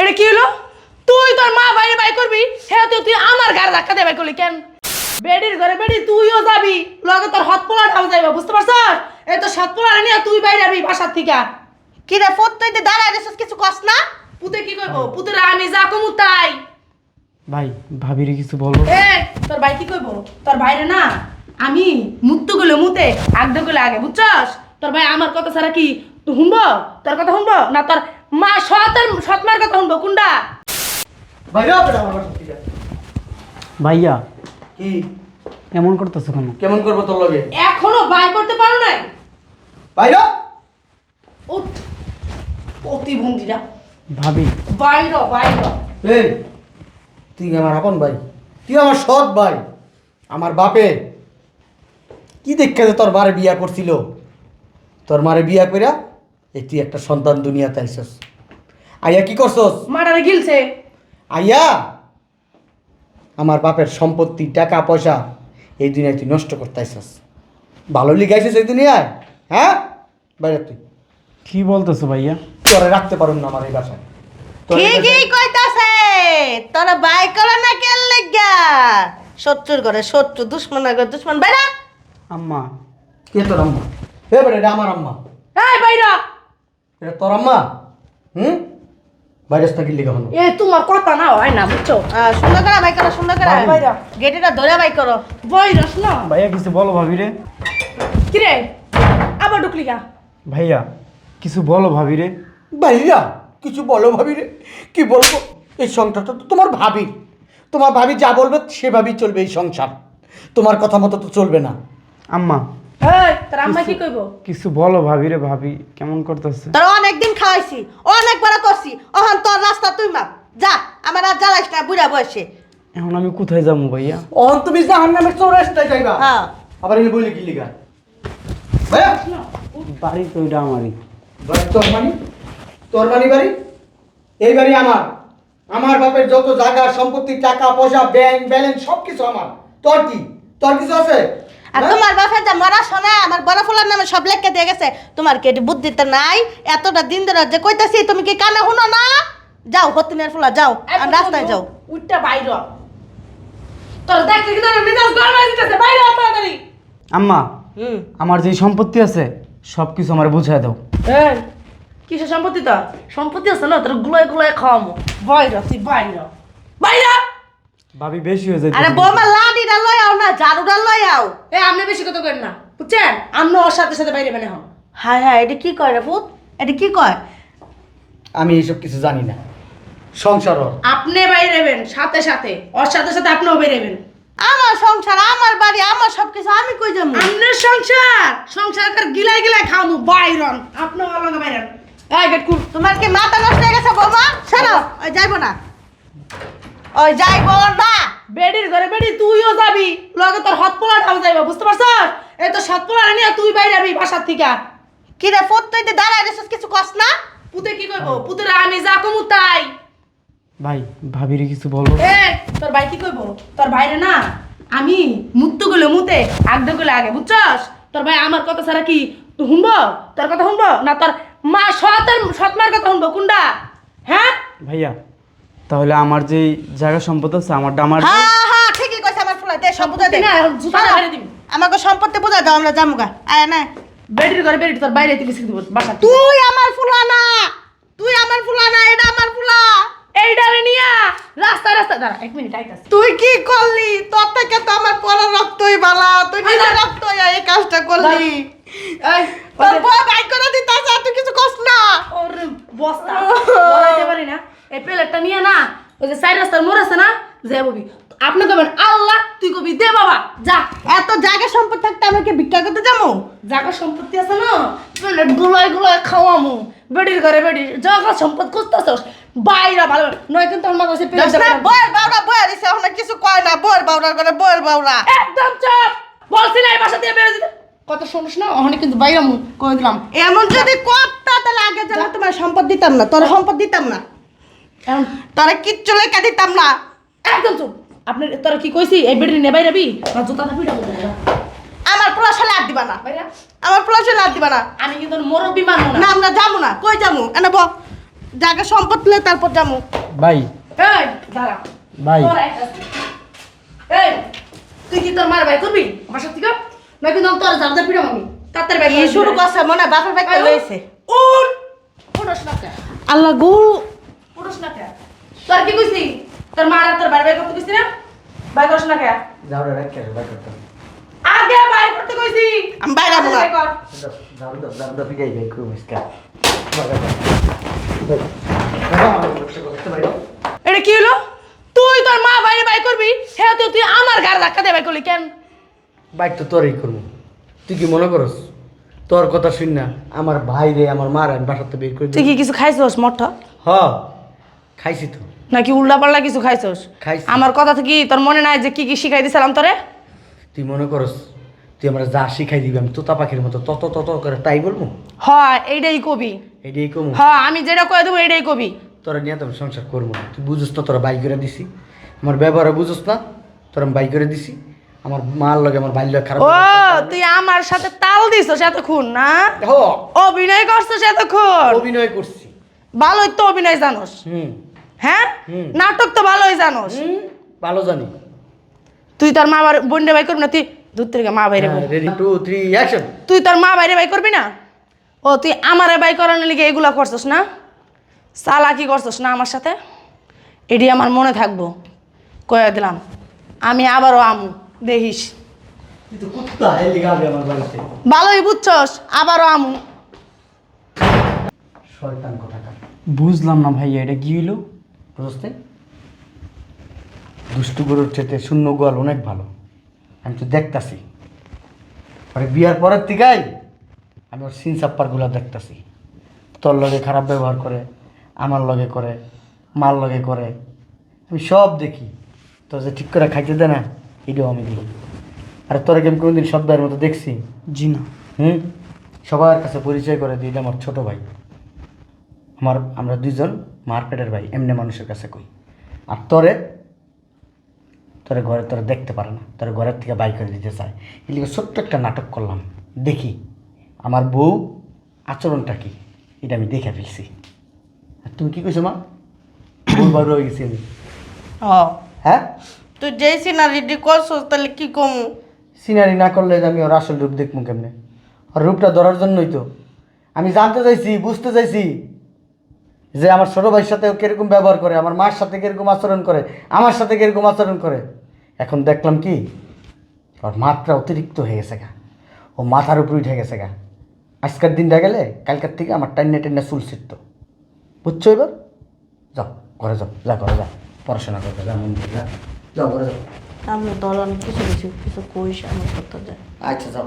এটা কি হলো? তুই তোর মা বাইরে বাই করবি? হ্যাঁ তুই তুই আমার গাড়ি ধাক্কা করলি কেন? বেডির ঘরে বেডি তুইও যাবি। লগে তোর হাত পোলাটাও যাইবা বুঝতে পারছস? এই তো সাত পোলা নিয়ে তুই বাইরে যাবি বাসার থেকে। কি রে ফোর তুই দাঁড়ায় রেছিস কিছু কস না? পুতে কি কইবো? পুতেরা আমি যা কমু তাই। ভাই ভাবিরে কিছু বলো। এ তোর ভাই কি কইবো? তোর ভাইরে না আমি মুত্তু গুলো মুতে আগদগুলো আগে বুঝছস? তোর ভাই আমার কথা ছাড়া কি তুই শুনব? তোর কথা শুনব? না তোর মা সতের সৎমার কথা শুনব? কোনটা। ভাইয়া কি? এমন করতেছো কেন? কেমন করব তোর লগে? এখনও বাই করতে পারো নাই? বাইরে উঠ। প্রতিবন্ধীরা। ভাবি। বাইর বাইর এই তুই আমার আপন ভাই? তুই আমার সৎ ভাই? আমার বাপে কি দেখে যে তোর মারে বিয়া করছিল? তোর মারে বিয়া কইরা এই তুই একটা সন্তান দুনিয়াতে আইসস। আইয়া কি করছস? মারারে গিলছে। আইয়া আমার বাপের সম্পত্তি টাকা পয়সা এই দুনিয়ায় তুই নষ্ট করতে আইসস। ভালো লিখাইছিস এই দুনিয়ায়? হ্যাঁ? বাইরে তুই। কি বলতেছো ভাইয়া? তোরে রাখতে পারুন না আমার এই বাসায়। তোরে ঠিকই কইতাছে তোরা বাই করে না কেন লাগা? শত্রুর ঘরে শত্রু দুশ্মন ঘরে দুশ্মন। বেড়া আম্মা। কে তোর আম্মা? হে বেটা এটা আমার আম্মা। এই বাইরা! এটা তোর আম্মা? হুম? বাইরে থাকি লিখা হলো এ তোমার কথা না হয় না বুঝছ? সুন্দর করে বাই করো সুন্দর করে। বাইরা। গেটিটা ধরে বাই করো। বইরস না ভাইয়া কিছু বলো ভাবিরে কিরে আবার ঢুকলি গা? ভাইয়া কিছু বলো ভাবিরে ভাইয়া কিছু বলো ভাবি রে। কি বলব? এই সংসারটা তো তোমার ভাবি তোমার ভাবি যা বলবে সেভাবেই চলবে এই সংসার। তোমার কথা মতো তো চলবে না। আম্মা এই তোর আম্মা কি কইবো? কিছু বলো ভাবিরে ভাবি কেমন করতেছে? তোর অনেকদিন খাওয়াইছি অনেক বড় করছি। ওখান তোর রাস্তা তুই মাপ। যা আমার আর জ্বালাইস না বুড়া বয়সে। এখন আমি কোথায় যাব ভাইয়া? অহন তুমি জাহান নামের চৌরাস্তায় যাইবা। হ্যাঁ। আবার এনে বলি কি লিখা ভাইয়া! বাড়ি তো ওইটা আমারই। বাড়ি তোর মানি তোর মানি বাড়ি? এই বাড়ি আমার। আমার বাপের যত জায়গা সম্পত্তি টাকা পয়সা ব্যাংক ব্যালেন্স সব কিছু আমার। তোর কি? তোর কিছু আছে? আর হ্যাঁ? তোমার বাপের যা মরা শোনা আমার বড় ফুলার নামে সব লেখকে দিয়ে গেছে। তোমার কি এটি বুদ্ধিতে নাই? এতটা দিন ধরে যে কইতাছি তুমি কি কানে শুনো না? যাও হতিনের ফুলা যাও আর রাস্তায় যাও। উঠটা বাইর তোর দেখলে কি তোর মেজাজ গরম হয়ে যেতেছে বাইরে তাড়াতাড়ি। আম্মা হুম। আমার যে সম্পত্তি আছে সব কিছু আমার বুঝাই দাও। এই কিসের সম্পত্তি তোর? সম্পত্তি আছে না তোর গুলোয় গুলোয় খাওয়ামো। বাইর তুই বাইর। বাইর। ভাবি বেশি হয়ে যায় আরে বৌমা লাঠিটা লই আও না ঝাড়ুটা লই আও। এই আপনি বেশি কথা করেন না বুঝছেন? আপনি ওর সাথে সাথে বাইরে বেনে হন হায় হায় এটা কি কয় রে পুত এটা কি কয়? আমি এইসব কিছু জানি না। সংসার ওর। আপনি বাইরে হবেন সাথে সাথে। ওর সাথে সাথে আপনিও বাইরে হবেন আমার সংসার আমার বাড়ি আমার সবকিছু আমি কই যাব? আপনার সংসার? সংসার কার গিলাই গিলাই খাওয়ামু বাইরন। আপনিও অলগা বাইরন। এই গেট কুল তোমার কি মাথা নষ্ট হয়ে গেছে বৌমা? শোনো ওই যাইবো না। ওই যাইবো না। বেডির ঘরে বেডি তুইও যাবি। লগে তোর হাত পোলাটাও যাইবা বুঝতে পারছস? এই তো সাত পোলা নিয়ে তুই বাইরে যাবি বাসার থেকে। কি রে পুত তুই দাঁড়ায় রেছিস কিছু কস না? পুতে কি কইবো? পুতেরা আমি যা কমু তাই। ভাই ভাবিরে কিছু বলো। এ তোর ভাই কি কইবো? তোর ভাইরে না আমি মুত্তু গুলো মুতে আগদগুলো আগে বুঝছস? তোর ভাই আমার কথা ছাড়া কি তুই শুনব? তোর কথা শুনব? না তোর মা সতের সৎমার কথা শুনব কোনটা হ্যাঁ? ভাইয়া তাহলে আমার যে জায়গা সম্পদ আছে আমারটা আমার হ্যাঁ হ্যাঁ ঠিকই কইছে আমার ফুলা দে বুঝাই দে না, এখন জুতা বাইরে দিবি। আমাকে সম্পত্তি বুঝা দাও আমরা জামুগা আয় না বেডির ঘরে বেডি তোর বাইরে তুই দিব বাসা তুই আমার ফুলা না! তুই আমার ফুলা না এটা আমার ফুলা! এই ডালে নিয়া! রাস্তা রাস্তা দাঁড়া এক মিনিট আইতাছি তুই কি করলি? তোর থেকে তো আমার পর রক্তই বালা। তুই নিজে রক্ত হইয়া এই কাজটা করলি। এই তোর বউ বাই করে দিতাছে আর তুই কিছু কস না। ওরে বস্তা। বলাইতে পারি না। এই প্লেটটা নিয়ে না ওই যে সাইড রাস্তার মোড় আছে না যে ববি। আপনি কবেন আল্লাহ তুই কবি দে বাবা যা। এত জায়গা সম্পদ থাকতে আমাকে ভিক্ষা করতে যাব? জাগা সম্পত্তি আছে না প্লেট গুলায় গুলায় খাওয়ামু। বেডির ঘরে বেডি জাগা সম্পদ খুঁজতেছ? বাইরা ভালো নয় কিন্তু আমার কাছে বয়ের বাউরা বয়ের দিছে ওখানে কিছু কয় না বয়ের বাউরা করে বয়ের বাউরা। একদম চুপ! বলছি না এই বাসা দিয়ে বেরো দিতে। কত শুনিস না ওখানে কিন্তু বাইরে মু কই দিলাম। এমন যদি করতা তাহলে আগে জানা তোমার সম্পদ দিতাম না তোর সম্পদ দিতাম না। তোরা কিচ্ছু লেখা দিতাম না? একদম চুপ। আপনি তোরা কি কইছি? এই বেডি নে বাইরে না জুতা না পিটা আমার পোলাশালে আর দিবা না। আমার পোলাশালে আর দিবা না। আমি কিন্তু মুরব্বী মানবো না। না আমরা যাব না। কই যাব? এনে ব জায়গা সম্পদ তুলে তারপর যাব। ভাই। এই দাঁড়া। ভাই। এই তুই কি তোর মার ভাই করবি? আমার সাথে কর না কিন্তু তোর জানতে পিড়াম আমি তাড়াতাড়ি ভাই শুরু করছে মনে বাপের বাইক লইছে উঠ। উঠোস না আল্লাহ গো। উঠোস না কে? তোর কি কইছি? তোর মার আর তোর ভাই ভাই করতে কইছি না? ভাই করছ না কে? যাও রে রাখ বাই করতে আগে ভাই করতে কইছি। আমি বাইরে যাব না। যাও দাও দাও দাও বিগাই যাই খুব মিসকা এটা কি হলো? তুই তোর মা বাইরে বাই করবি? হ্যাঁ তুই তুই আমার গাড় ধাক্কা দিয়ে বাই করলি কেন? বাইক তো তোরই করব। তুই কি মনে করস? তোর কথা শুন না আমার ভাই রে আমার মার আমি বাসাতে বের করে তুই কি কিছু খাইছস মঠ হ খাইছি তো। নাকি উল্টা পাল্লা কিছু খাইছস? খাইছি। আমার কথা থেকে তোর মনে নাই যে কি কি শিখাই দিছিলাম তোরে? তুই মনে করস তুই আমার যা শিখাই দিবি আমি তোতা পাখির মতো তত তত করে তাই বলব? হয় এইটাই কবি। এটাই কমু। হ্যাঁ আমি যেটা কয়ে দেবো এইটাই কবি। তোরা নিয়ে তো আমি সংসার করব না। তুই বুঝোস না তোরা বাই করে দিছি। আমার ব্যবহারে বুঝোস না তোরা আমি বাই করে দিছি। আমার মার লগে আমার বাল্য খারাপ ও তুই আমার সাথে তাল দিছস এতক্ষণ না? হ অভিনয় করছস এতক্ষণ? অভিনয় করছি। ভালোই তো অভিনয় জানোস। হুম। হ্যাঁ? নাটক তো ভালোই জানোস। ভালো জানি। তুই তোর মা বোনরে ভাই করবি না? তুই দূর থেকে মা বাইরে। রেডি টু থ্রি অ্যাকশন তুই তোর মা বাইরে বাই করবি না? ও তুই আমারে বাই করানোর লিগে এগুলা করছস না? চালাকি করছস না আমার সাথে? এটি আমার মনে থাকব। কয়ে দিলাম আমি আবারও আমু দেখিস। ভালোই বুঝছস আবারও আমু। শয়তান কোথাকার বুঝলাম না ভাইয়া এটা কি হইল? বুঝতে? দুষ্টু গরুর চেতে শূন্য গোয়াল অনেক ভালো। আমি তো দেখতাছি। পরে বিয়ার পরের দিকাই আমি ওর সিন চাপ্পারগুলো দেখতাছি। তোর লগে খারাপ ব্যবহার করে আমার লগে করে মার লগে করে। আমি সব দেখি। তোর যে ঠিক করে খাইতে দে না এটাও আমি দিই আর তোরা কি আমি কোনোদিন শব্দের মতো দেখছি? জি না। হুম? সবার কাছে পরিচয় করে দিই এটা আমার ছোট ভাই। আমার আমরা দুইজন মারপেটের ভাই এমনি মানুষের কাছে কই। আর তোরে তোরে ঘরে তোরে দেখতে পারে না তোরে ঘরের থেকে বাই করে দিতে চায়। এদিকে ছোট্ট একটা নাটক করলাম। দেখি আমার বউ আচরণটা কি? এটা আমি দেখে ফেলছি। আর তুমি কি কইছো মা? ভুল বার হয়ে গেছি আমি। হ্যাঁ? তুই যেই সিনারিটি করছস তাহলে কি কম? সিনারি না করলে আমি ওর আসল রূপ দেখব কেমনে? আর রূপটা ধরার জন্যই তো। আমি জানতে চাইছি বুঝতে চাইছি। যে আমার ছোটো ভাইয়ের সাথে কীরকম ব্যবহার করে আমার মার সাথে কীরকম আচরণ করে আমার সাথে কীরকম আচরণ করে। এখন দেখলাম কি ওর মাত্রা অতিরিক্ত হয়ে গেছে গা। ও মাথার উপরে উঠে গেছে গা। আজকের দিনটা গেলে কালকার থেকে আমার টাইনে টাইনে চুল ছিটতো। বুঝছ এবার? যাও ঘরে যাও যা ঘরে যা পড়াশোনা করবে যা মন যা। যাও ঘরে যাও। আমি দলন কিছু কিছু কিছু কইস আমি করতে যাই আচ্ছা যাও।